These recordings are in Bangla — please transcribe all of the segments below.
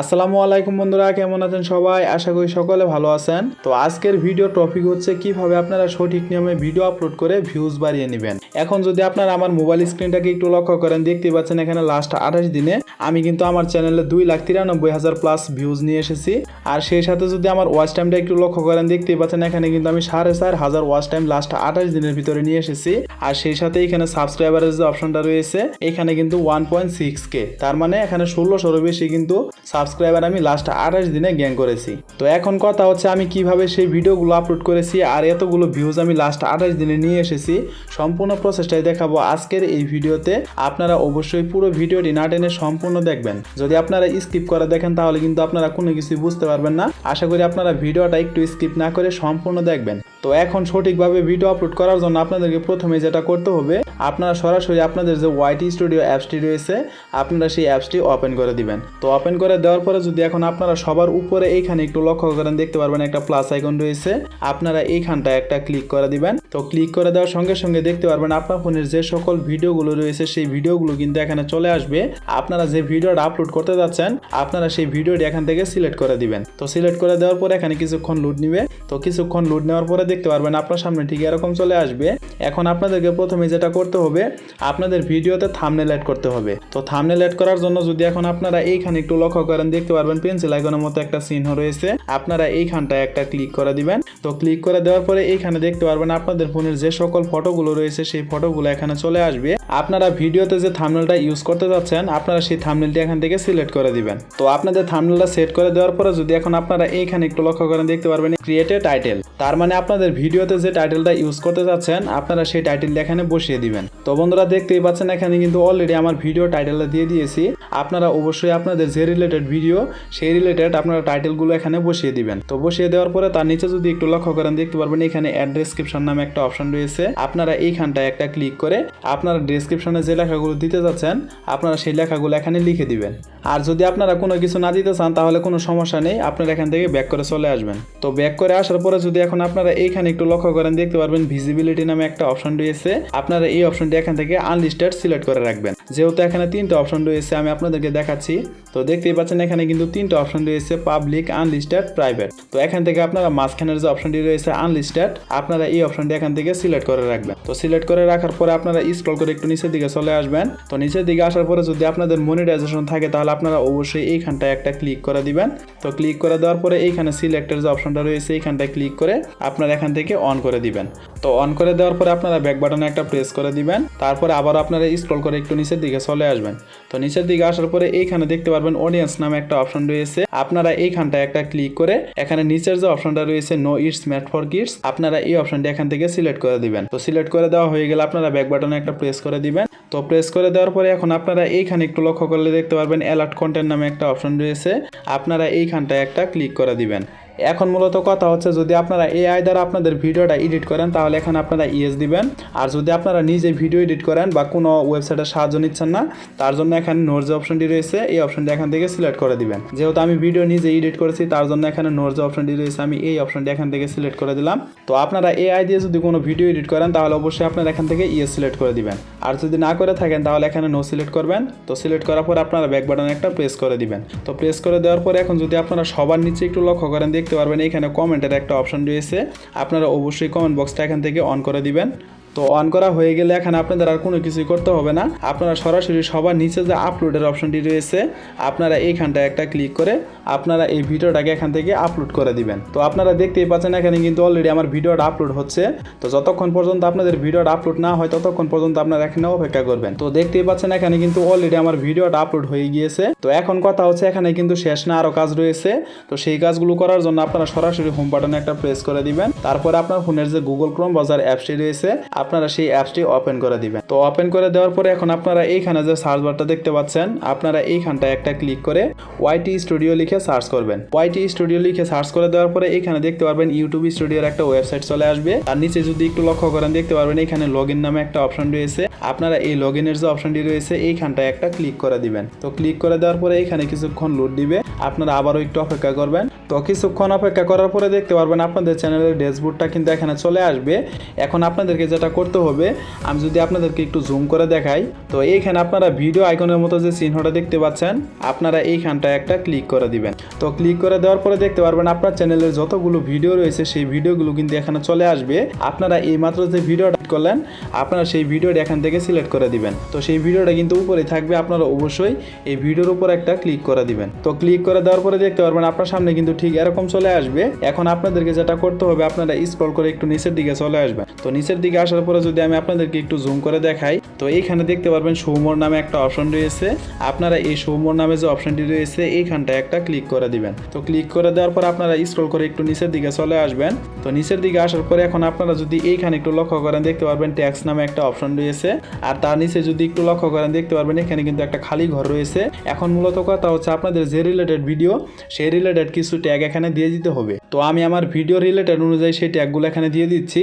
আসসালামু আলাইকুম বন্ধুরা, কেমন আছেন সবাই? আশা করি সকলে ভালো আছেন। তো আজকের ভিডিও টপিক হচ্ছে কীভাবে আপনারা সঠিক নিয়মে ভিডিও আপলোড করে ভিউজ বাড়িয়ে নেবেন। এখন যদি আপনারা আমার মোবাইল স্ক্রিনটাকে একটু লক্ষ্য করেন, দেখতে পাচ্ছেন এখানে লাস্ট আঠাশ দিনে আমি কিন্তু আমার চ্যানেলে দুই লাখ তিরানব্বই হাজার প্লাস ভিউজ নিয়ে এসেছি। আর সেই সাথে যদি আমার ওয়াচ টাইমটা একটু লক্ষ্য করেন, দেখতেই পাচ্ছেন এখানে কিন্তু আমি সাড়ে চার হাজার ওয়াচ টাইম লাস্ট আঠাশ দিনের ভিতরে নিয়ে এসেছি। আর সেই সাথে এখানে সাবস্ক্রাইবারের যে অপশনটা রয়েছে, এখানে কিন্তু ওয়ান পয়েন্ট সিক্স কে তার মানে এখানে ষোলোশোরও বেশি কিন্তু সাবস্ক্রাইবার আমি লাস্ট আঠাশ দিনে গ্যাং করেছি। তো এখন কথা হচ্ছে আমি কীভাবে সেই ভিডিওগুলো আপলোড করেছি আর এতগুলো ভিউজ আমি লাস্ট আঠাশ দিনে নিয়ে এসেছি, সম্পূর্ণ প্রসেসটাই দেখাবো আজকের এই ভিডিওতে। আপনারা অবশ্যই পুরো ভিডিওটি না টেনে সম্পূর্ণ দেখবেন। যদি আপনারা স্কিপ করে দেখেন তাহলে কিন্তু আপনারা কোনো কিছু বুঝতে পারবেন না। আশা করি আপনারা ভিডিওটা একটু স্কিপ না করে সম্পূর্ণ দেখবেন। তো এখন সঠিকভাবে ভিডিও আপলোড করার জন্য আপনাদেরকে প্রথমে যেটা করতে হবে, আপনারা সরাসরি আপনাদের যে ওয়াইটি স্টুডিও অ্যাপসটি রয়েছে, আপনারা সেই অ্যাপসটি ওপেন করে দিবেন। তো ওপেন করে দেওয়ার পরে যদি এখন আপনারা সবার উপরে এইখানে একটু লক্ষ্য করেন, দেখতে পারবেন একটা প্লাস আইকন রয়েছে। আপনারা এইখানটা একটা ক্লিক করে দিবেন। তো ক্লিক করে দেওয়ার সঙ্গে সঙ্গে দেখতে পারবেন আপনার ফোনের যে সকল ভিডিওগুলো রয়েছে, সেই ভিডিওগুলো কিন্তু এখানে চলে আসবে। আপনারা যে ভিডিওটা আপলোড করতে যাচ্ছেন, আপনারা সেই ভিডিওটি এখান থেকে সিলেক্ট করে দিবেন। তো সিলেক্ট করে দেওয়ার পরে এখানে কিছুক্ষণ লোড নিবে। তো কিছুক্ষণ লোড নেওয়ার পরে দেখতে পারবেন আপনার সামনে ঠিক এরকম চলে আসবে। এখন আপনাদেরকে প্রথমে যেটা করতে হবে, আপনাদের ভিডিওতে থামনেল অ্যাড করতে হবে। তো থামনেল অ্যাড করার জন্য যদি এখন আপনারা এইখানে একটু লক্ষ্য করেন, দেখতে পারবেন পেন্সিল আইকনের মতো একটা চিহ্ন রয়েছে। আপনারা এইখানটায় একটা ক্লিক করে দিবেন। তো ক্লিক করে দেওয়ার পরে এইখানে দেখতে পারবেন আপনাদের ফোনের যে সকল ফটোগুলো রয়েছে সেই ফটোগুলো এখানে চলে আসবে। আপনারা ভিডিওতে যে থামনেলটা ইউজ করতে যাচ্ছেন, আপনারা সেই থামনেলটি এখান থেকে সিলেক্ট করে দিবেন। তো আপনাদের থামনেলটা সেট করে দেওয়ার পরে যদি এখন আপনারা এইখানে একটু লক্ষ্য করেন, দেখতে পারবেন ক্রিয়েটে টাইটেল তার মানে আপনাদের ভিডিওতে যে টাইটেলটা ইউজ করতে যাচ্ছেন, আপনারা সেই টাইটেলটা এখানে বসিয়ে দিবেন। তো বন্ধুরা দেখতেই পাচ্ছেন, এখানে কিন্তু অলরেডি আমার ভিডিও টাইটেলটা দিয়ে দিয়েছি। আপনারা অবশ্যই আপনাদের যে রিলেটেড ভিডিও সেই রিলেটেড আপনারা টাইটেলগুলো এখানে বসিয়ে দিবেন। তো বসিয়ে দেওয়ার পরে তার নিচে যদি একটু লক্ষ্য করেন, দেখতে পারবেন এখানে অ্যাড ডেসক্রিপশন নামে একটা অপশন রয়েছে। আপনারা এইখানটায় একটা ক্লিক করে আপনারা ডেসক্রিপশনে যে লেখাগুলো দিতে যাচ্ছেন আপনারা সেই লেখাগুলো এখানে লিখে দিবেন। আর যদি আপনারা কোনো কিছু না দিতে চান, তাহলে কোনো সমস্যা নেই। আপনারা এখান থেকে ব্যাক করে চলে আসবেন। তো ব্যাক করে আসার পরে যদি এখন আপনারা এইখানে একটু লক্ষ্য করেন, দেখতে পারবেন ভিজিবিলিটি নামে একটা অপশন রয়েছে। আপনারা এই অপশনটি এখান থেকে আনলিস্টেড সিলেক্ট করে রাখবেন। যেহেতু এখানে তিনটা অপশন রয়েছে, আমি আপনাদেরকে দেখাচ্ছি। তো দেখতেই পাচ্ছেন এখানে কিন্তু তিনটা অপশন রয়েছে পাবলিক আনলিস্টেড প্রাইভেট তো এখান থেকে আপনারা মাঝখানের যে অপশনটি রয়েছে আনলিস্টেড আপনারা এই অপশনটি এখান থেকে সিলেক্ট করে রাখবেন। তো সিলেক্ট করে রাখার পরে আপনারা স্ক্রল করে একটু নিচের দিকে চলে আসবেন। তো নিচের দিকে আসার পরে যদি আপনাদের মনিটাইজেশন থাকে, তাহলে আপনারা অবশ্যই এইখানটায় একটা ক্লিক করে দিবেন। তো ক্লিক করে দেওয়ার পরে এইখানে সিলেক্টের যে অপশনটা রয়েছে, এইখানটায় ক্লিক করে আপনারা এখান থেকে অন করে দিবেন। তো অন করে দেওয়ার পরে আপনারা ব্যাক বাটনে একটা প্রেস করে দিবেন। তারপরে আবার আপনারা স্ক্রল করে একটু নিচের দিকে চলে আসবেন। তো নিচের দিকে আসার পরে এইখানে দেখতে পারবেন অডিয়েন্স নামে একটা অপশন রয়েছে। আপনারা এইখানটায় একটা ক্লিক করে এখানে নিচের যে অপশনটা রয়েছে no it's made for kids আপনারা এই অপশনটি এখান থেকে সিলেক্ট করে দিবেন। তো সিলেক্ট করে দেওয়া হয়ে গেলে আপনারা ব্যাক বাটনে একটা প্রেস করে দিবেন। তো প্রেস করে দেওয়ার পরে এখন আপনারা এইখানে একটু লক্ষ্য করলে দেখতে পারবেন অ্যালার্ট কন্টেন্ট নামে একটা অপশন রয়েছে। আপনারা এইখানটায় একটা ক্লিক করে দিবেন। এখন মূলত কথা হচ্ছে যদি আপনারা এআই দ্বারা আপনাদের ভিডিওটা এডিট করেন, তাহলে এখানে আপনারা ইএস দিবেন। আর যদি আপনারা নিজে ভিডিও এডিট করেন বা কোনো ওয়েবসাইটের সাহায্য নিচ্ছেন না, তার জন্য এখানে নোর যে অপশনটি রয়েছে। এই অপশনটি এখান থেকে সিলেক্ট করে দিবেন। যেহেতু আমি ভিডিও নিজে এডিট করেছি, তার জন্য এখানে নোর যে অপশনটি রয়েছে। আমি এই অপশনটি এখান থেকে সিলেক্ট করে দিলাম। তো আপনারা এআই দিয়ে যদি কোনো ভিডিও এডিট করেন, তাহলে অবশ্যই আপনারা এখান থেকে ইএস সিলেক্ট করে দিবেন। আর যদি না করে থাকেন, তাহলে এখানে নো সিলেক্ট করবেন। তো সিলেক্ট করার পর আপনারা ব্যাক বাটনে একটা প্রেস করে দিবেন। তো প্রেস করে দেওয়ার পর এখন যদি আপনারা সবার নিচে একটু লক্ষ্য করেন দেখতে পারবেন। এখানে কমেন্টের একটা অপশন রয়েছে। আপনারা অবশ্যই কমেন্ট বক্সটা এখান থেকে অন করে দিবেন। তো অন করা হয়ে গেলে এখানে আপনাদের আর কোনো কিছুই করতে হবে না। আপনারা সরাসরি সবার নিচে যে আপলোডের অপশনটি রয়েছে, আপনারা এইখানটায় একটা ক্লিক করে আপনারা এই ভিডিওটাকে এখান থেকে আপলোড করে দিবেন। তো আপনারা দেখতেই পাচ্ছেন এখানে কিন্তু অলরেডি আমার ভিডিওটা আপলোড হচ্ছে। তো যতক্ষণ পর্যন্ত আপনাদের ভিডিওটা আপলোড না হয়, ততক্ষণ পর্যন্ত আপনারা এখানে অপেক্ষা করবেন। তো দেখতেই পাচ্ছেন এখানে কিন্তু অলরেডি আমার ভিডিওটা আপলোড হয়ে গিয়েছে। তো এখন কথা হচ্ছে এখানে কিন্তু শেষ না আরও কাজ রয়েছে। তো সেই কাজগুলো করার জন্য আপনারা সরাসরি হোম বাটনে একটা প্রেস করে দিবেন। তারপরে আপনার ফোনের যে গুগল ক্রোম বাজার অ্যাপসটি রয়েছে আপনারা সেই অ্যাপসটি ওপেন করে দিবেন। তো ওপেন করে দেওয়ার পরে এখন আপনারা এইখানে যে সার্চ বারটা দেখতে পাচ্ছেন, আপনারা এইখানটায় একটা ক্লিক করে ওয়াইটি স্টুডিও লিখে সার্চ করবেন। ওয়াইটি স্টুডিও লিখে সার্চ করে দেওয়ার পরে এখানে দেখতে পারবেন ইউটিউব স্টুডিওর একটা ওয়েবসাইট চলে আসবে। আর নিচে যদি একটু লক্ষ্য করেন, দেখতে পারবেন এখানে লগ নামে একটা অপশন রয়েছে। আপনারা এই লগ যে অপশনটি রয়েছে, এইখানটায় একটা ক্লিক করে দিবেন। তো ক্লিক করে দেওয়ার পরে এখানে কিছুক্ষণ লোড দিবে। আপনারা আবারও একটু অপেক্ষা করবেন। তো কিছুক্ষণ অপেক্ষা করার পরে দেখতে পারবেন আপনাদের চ্যানেলের ড্যাশবোর্ডটা কিন্তু এখানে চলে আসবে। এখন আপনাদেরকে যেটা করতে হবে, আমি যদি আপনাদেরকে একটু জুম করে দেখাই, তো এইখানে আপনারা ভিডিও আইকনের মতো যে চিহ্নটা দেখতে পাচ্ছেন, আপনারা এইখানটা একটা ক্লিক করে দিবেন। তো ক্লিক করে দেওয়ার পরে দেখতে পারবেন আপনার চ্যানেলের যতগুলো ভিডিও রয়েছে, সেই ভিডিওগুলো কিন্তু এখানে চলে আসবে। আপনারা এই মাত্র যে ভিডিওটা করলেন, আপনারা সেই ভিডিওটা এখান থেকে সিলেক্ট করে দিবেন। তো সেই ভিডিওটা কিন্তু উপরে থাকবে, আপনারা অবশ্যই এই ভিডিওর উপর একটা ক্লিক করে দিবেন। তো ক্লিক করে দেওয়ার পরে দেখতে পারবেন আপনার সামনে কিন্তু ঠিক এরকম চলে আসবে। এখন আপনাদেরকে যেটা করতে হবে, আপনারা স্ক্রল করে একটু নিচের দিকে চলে আসবেন। তো নিচের দিকে আসার পরে যদি আমি আপনাদেরকে একটু জুম করে দেখাই, তো এইখানে দেখতে পারবেন সৌমর নামে একটা অপশন রয়েছে। আপনারা এই সৌমর নামে যে অপশনটি রয়েছে এইখানটা একটা ক্লিক করে দিবেন। তো ক্লিক করে দেওয়ার পর আপনারা স্ক্রল করে একটু নিচের দিকে চলে আসবেন। তো নিচের দিকে আসার পরে এখন আপনারা যদি এইখানে একটু লক্ষ্য করেন, দেখতে পারবেন ট্যাক্স নামে একটা অপশন রয়েছে। আর তার নিচে যদি একটু লক্ষ্য করেন, দেখতে পারবেন এখানে কিন্তু একটা খালি ঘর রয়েছে। এখন মূলত কথা হচ্ছে আপনাদের যে রিলেটেড ভিডিও সেই রিলেটেড কিছু ট্যাগ এখানে দিয়ে দিতে হবে। তো আমি আমার ভিডিও রিলেটেড অনুযায়ী সেই ট্যাগগুলো এখানে দিয়ে দিচ্ছি।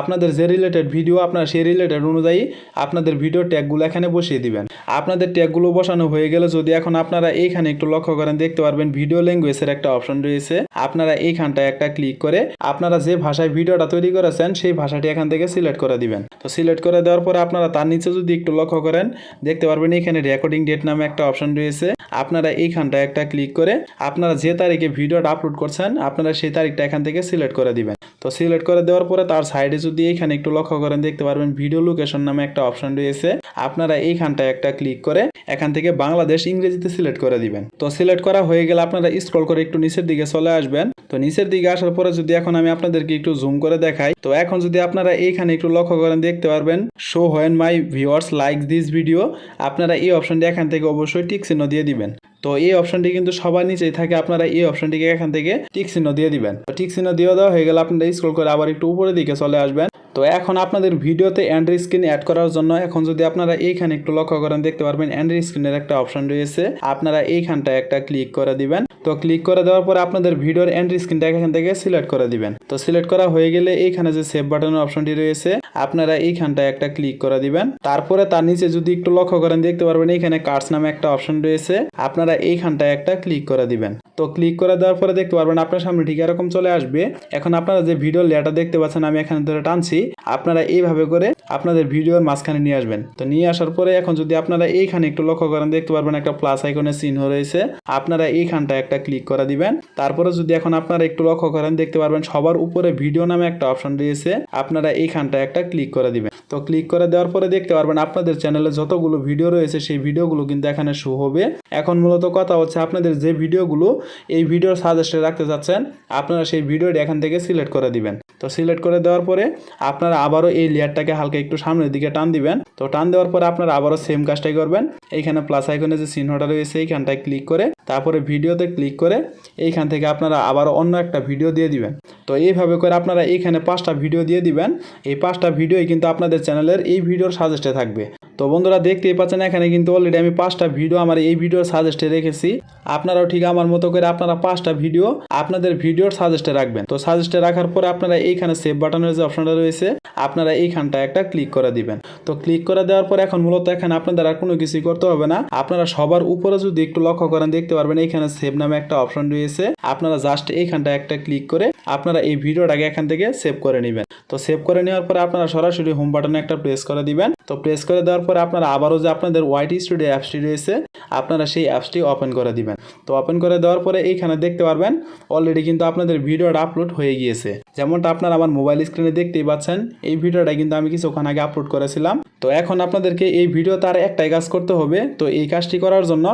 আপনাদের যে রিলেটেড ভিডিও আপনার সেই রিলেটেড অনুযায়ী আপনাদের ভিডিও ট্যাগগুলো এখানে বসিয়ে দিবেন। আপনাদের ট্যাগগুলো বসানো হয়ে গেলে যদি এখন আপনারা এইখানে একটু লক্ষ্য করেন, দেখতে পারবেন ভিডিও ল্যাঙ্গুয়েজের একটা অপশন রয়েছে। আপনারা এইখানটায় একটা ক্লিক করে আপনারা যে ভাষায় ভিডিওটা তৈরি করেছেন, সেই ভাষাটি এখান থেকে সিলেক্ট করে দিবেন। তো সিলেক্ট করে দেওয়ার পরে আপনারা তার নিচে যদি একটু লক্ষ্য করেন, দেখতে পারবেন এখানে রেকর্ডিং ডেট নামে একটা অপশন রয়েছে। আপনারা এইখানটায় একটা ক্লিক করে আপনারা যে তারিখে ভিডিওটা আপলোড করছেন, আপনারা সেই তারিখটা এখান থেকে সিলেক্ট করে দিবেন। তো সিলেক্ট করে দেওয়ার পরে তার সাইডে যদি এইখানে একটু লক্ষ্য করেন, দেখতে পারবেন ভিডিও লোকেশন নামে একটা অপশন রয়েছে। আপনারা এইখানটায় একটা ক্লিক করে এখান থেকে বাংলাদেশ ইংরেজিতে সিলেক্ট করে দিবেন। তো সিলেক্ট করা হয়ে গেলে আপনারা স্ক্রল করে একটু নিচের দিকে চলে আসবেন। তো নিচের দিকে আসার পরে যদি এখন আমি আপনাদেরকে একটু জুম করে দেখাই, তো এখন যদি আপনারা এইখানে একটু লক্ষ্য করেন, দেখতে পারবেন show when my viewers like this video আপনারা এই অপশনটি এখান থেকে অবশ্যই টিক চিহ্ন দিয়ে দিবেন। তো এই অপশনটি কিন্তু সবার নিচেই থাকে। আপনারা এই অপশনটিকে এখান থেকে টিক চিহ্ন দিয়ে দিবেন। তো টিক চিহ্ন দিয়ে দেওয়া হয়ে গেলে আপনারা স্ক্রল করে আবার একটু উপরের দিকে চলে আসবেন। তো এখন আপনাদের ভিডিওতে অ্যান্ড্রয়েড স্ক্রিন অ্যাড করার জন্য এখন যদি আপনারা এইখানে একটু লক্ষ্য করেন, দেখতে পারবেন অ্যান্ড্রয়েড স্ক্রিনের একটা অপশন রয়েছে। আপনারা এইখানটায় একটা ক্লিক করে দিবেন। তো ক্লিক করে দেওয়ার পরে আপনাদের ভিডিওর অ্যান্ড্রয়েড স্ক্রিনটা এখান থেকে সিলেক্ট করে দিবেন। তো সিলেক্ট করা হয়ে গেলে এইখানে যে সেভ বাটনের অপশনটি রয়েছে, আপনারা এইখানটায় একটা ক্লিক করে দিবেন। তারপরে তার নিচে যদি একটু লক্ষ্য করেন, দেখতে পারবেন এইখানে কার্ডস নামে একটা অপশন রয়েছে। আপনারা এইখানটায় একটা ক্লিক করে দিবেন। তো ক্লিক করে দেওয়ার পরে দেখতে পারবেন আপনার সামনে ঠিক এরকম চলে আসবে। এখন আপনারা যে ভিডিও লেয়ারটা দেখতে পাচ্ছেন, আমি এখানে ধরে টানছি আপনারা এইভাবে করে আপনাদের ভিডিওর মাঝখানে নিয়ে আসবেন। তো নিয়ে আসার পরে এখন যদি আপনারা এইখানে একটু লক্ষ্য করেন, দেখতে পারবেন একটা প্লাস আইকনের চিহ্ন রয়েছে। আপনারা এইখানটা একটা ক্লিক করে দিবেন। তারপরে যদি এখন আপনারা একটু লক্ষ্য করেন, দেখতে পারবেন সবার উপরে ভিডিও নামে একটা অপশন রয়েছে। আপনারা এইখানটা একটা ক্লিক করে দিবেন। তো ক্লিক করে দেওয়ার পরে দেখতে পারবেন আপনাদের চ্যানেলে যতগুলো ভিডিও রয়েছে, সেই ভিডিওগুলো কিন্তু এখানে শো হবে। এখন মূলত কথা হচ্ছে আপনাদের যে ভিডিওগুলো এই ভিডিওর সাজেস্টে রাখতে চাচ্ছেন আপনারা সেই ভিডিওটি এখান থেকে সিলেক্ট করে দিবেন। তো সিলেক্ট করে দেওয়ার পরে আপনারা আবারও এই লেয়ারটাকে হালকা একটু সামনের দিকে টান দিবেন। তো টান দেওয়ার পরে আপনারা আবারও সেম কাজটাই করবেন। এইখানে প্লাস আইকনে যে চিহ্নটা রয়েছে, এইখানটায় ক্লিক করে তারপরে ভিডিওতে ক্লিক করে এইখান থেকে আপনারা আবারও অন্য একটা ভিডিও দিয়ে দিবেন। তো এইভাবে করে আপনারা এইখানে পাঁচটা ভিডিও দিয়ে দিবেন। এই পাঁচটা ভিডিওই কিন্তু আপনাদের চ্যানেলের এই ভিডিওর সাজেস্টে থাকবে। তো বন্ধুরা দেখতেই পাচ্ছেন, এখানে কিন্তু অলরেডি আমি পাঁচটা ভিডিও আমার এই ভিডিওর সাজেস্টে রেখেছি। আপনারাও ঠিক আমার মতো করে আপনারা পাঁচটা ভিডিও আপনাদের ভিডিওর সাজেস্টে রাখবেন। তো সাজেস্টে রাখার পরে আপনারা এইখানে সেভ বাটনের যে অপশনটা রয়েছে, আপনারা এইখানটা একটা ক্লিক করে দিবেন। তো ক্লিক করে দেওয়ার পর এখন মূলত এখানে আপনাদের আর কোনো কিছুই করতে হবে না। আপনারা সবার উপরে যদি একটু লক্ষ্য করেন, দেখতে পারবেন এইখানে সেভ নামে একটা অপশন রয়েছে। আপনারা জাস্ট এইখানটা একটা ক্লিক করে আপনারা এই ভিডিওটাকে এখান থেকে সেভ করে নেবেন। তো সেভ করে নেওয়ার পরে আপনারা সরাসরি হোম বাটনে একটা প্রেস করে দিবেন। তো প্রেস করে দেওয়ার আপনারা আবারও যে আপনাদের ওয়াইটি স্টুডিও অ্যাপসটি রয়েছে, আপনারা সেই অ্যাপসটি ওপেন করে দিবেন। তো ওপেন করে দেওয়ার পরে এইখানে দেখতে পারবেন অলরেডি কিন্তু আপনাদের ভিডিওটা আপলোড হয়ে গিয়েছে। যেমনটা আপনারা আমার মোবাইল স্ক্রিনে দেখতেই পাচ্ছেন, এই ভিডিওটা কিন্তু আমি কিছুক্ষণ আগে আপলোড করেছিলাম। তো এখন আপনাদেরকে এই ভিডিও তার একটাই কাজ করতে হবে, তো এই কাজটি করার জন্য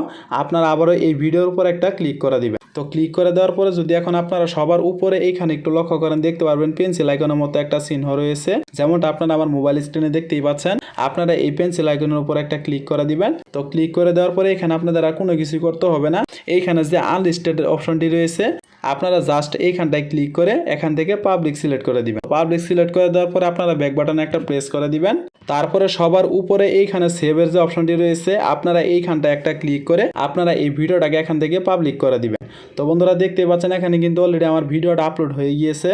আপনারা আবারও এই ভিডিওর উপর একটা ক্লিক করে দিবেন। তো ক্লিক করে দেওয়ার পরে যদি এখন আপনারা সবার উপরে এইখানে একটু লক্ষ্য করেন, দেখতে পারবেন পেন্সিল আইকনের মতো একটা চিহ্ন রয়েছে। যেমনটা আপনারা আমার মোবাইল স্ক্রিনে দেখতেই পাচ্ছেন, আপনারা এই পেন্সিল আইকনের উপর একটা ক্লিক করে দিবেন। তো ক্লিক করে দেওয়ার পরে এখানে আপনাদের আর কোনো কিছু করতে হবে না। এইখানে যে আনলিস্টেড অপশনটি রয়েছে আপনারা জাস্ট এইখানটায় ক্লিক করে এখান থেকে পাবলিক সিলেক্ট করে দিবেন। পাবলিক সিলেক্ট করে দেওয়ার পরে আপনারা ব্যাক বাটনে একটা প্রেস করে দিবেন। তারপরে সবার উপরে এইখানে সেভের যে অপশনটি রয়েছে, আপনারা এইখানটা একটা ক্লিক করে আপনারা এই ভিডিওটাকে এখান থেকে পাবলিক করে দিবেন। তো বন্ধুরা দেখতে পাচ্ছেন, এখানে কিন্তু অলরেডি আমার ভিডিওটা আপলোড হয়ে গিয়েছে।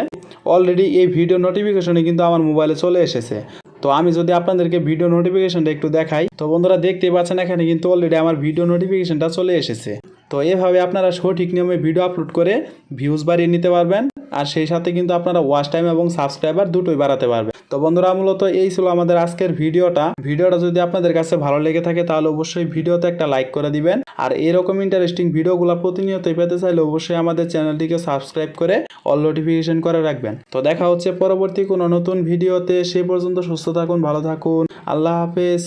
অলরেডি এই ভিডিও নোটিফিকেশনে কিন্তু আমার মোবাইলে চলে এসেছে। তো আমি যদি আপনাদেরকে ভিডিও নোটিফিকেশনটা একটু দেখাই, তো বন্ধুরা দেখতে পাচ্ছেন, এখানে কিন্তু অলরেডি আমার ভিডিও নোটিফিকেশনটা চলে এসেছে। তো এভাবে আপনারা সঠিক নিয়মে ভিডিও আপলোড করে ভিউজ বাড়িয়ে নিতে পারবেন। আর সেই সাথে কিন্তু আপনারা ওয়াচ টাইম এবং সাবস্ক্রাইবার দুটোই বাড়াতে পারবেন। তো বন্ধুরা, মূলত এই ছিল আমাদের আজকের ভিডিওটা। ভিডিওটা যদি আপনাদের কাছে ভালো লেগে থাকে, তাহলে অবশ্যই ভিডিওতে একটা লাইক করে দিবেন। আর এরকম ইন্টারেস্টিং ভিডিওগুলো প্রতিনিয়তই পেতে চাইলে অবশ্যই আমাদের চ্যানেলটিকে সাবস্ক্রাইব করে অল নোটিফিকেশন করে রাখবেন। তো দেখা হচ্ছে পরবর্তী কোনো নতুন ভিডিওতে। সে পর্যন্ত সুস্থ থাকুন, ভালো থাকুন। আল্লাহ হাফেজ।